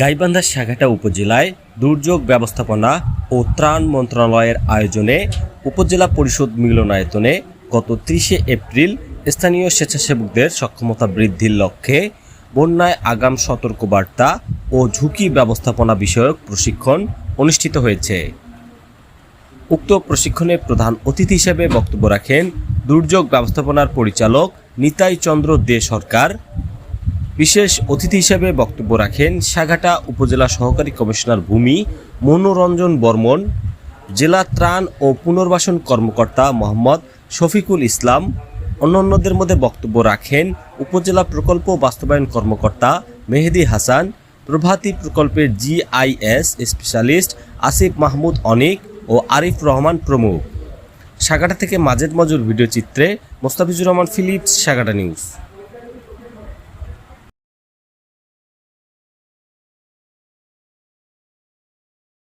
গাইবান্ধা সাঘাটা উপজেলায় দুর্যোগ ব্যবস্থাপনা ও ত্রাণ মন্ত্রণালয়ের আয়োজনে উপজেলা পরিষদ মিলনায়তনে গত ত্রিশে এপ্রিল স্থানীয় স্বেচ্ছাসেবকদের সক্ষমতা বৃদ্ধির লক্ষ্যে বন্যায় আগাম সতর্কবার্তা ও ঝুঁকি ব্যবস্থাপনা বিষয়ক প্রশিক্ষণ অনুষ্ঠিত হয়েছে। উক্ত প্রশিক্ষণে প্রধান অতিথি হিসেবে বক্তব্য রাখেন দুর্যোগ ব্যবস্থাপনার পরিচালক নিতাই চন্দ্র দে সরকার বিশেষ অতিথি হিসেবে বক্তব্য রাখেন সাঘাটা উপজেলা সহকারী কমিশনার ভূমি মনোরঞ্জন বর্মন, জেলা ত্রাণ ও পুনর্বাসন কর্মকর্তা মোহাম্মদ শফিকুল ইসলাম, অন্যান্যদের মধ্যে বক্তব্য রাখেন উপজেলা প্রকল্প বাস্তবায়ন কর্মকর্তা মেহেদি হাসান, প্রভাতী প্রকল্পের জিআইএস স্পেশালিস্ট আসিফ মাহমুদ অনিক ও আরিফ রহমান প্রমুখ। সাগাটা থেকে মাজেদ মজুর ভিডিও চিত্রে মোস্তাফিজুর রহমান ফিলিপস, সাগাটা নিউজ।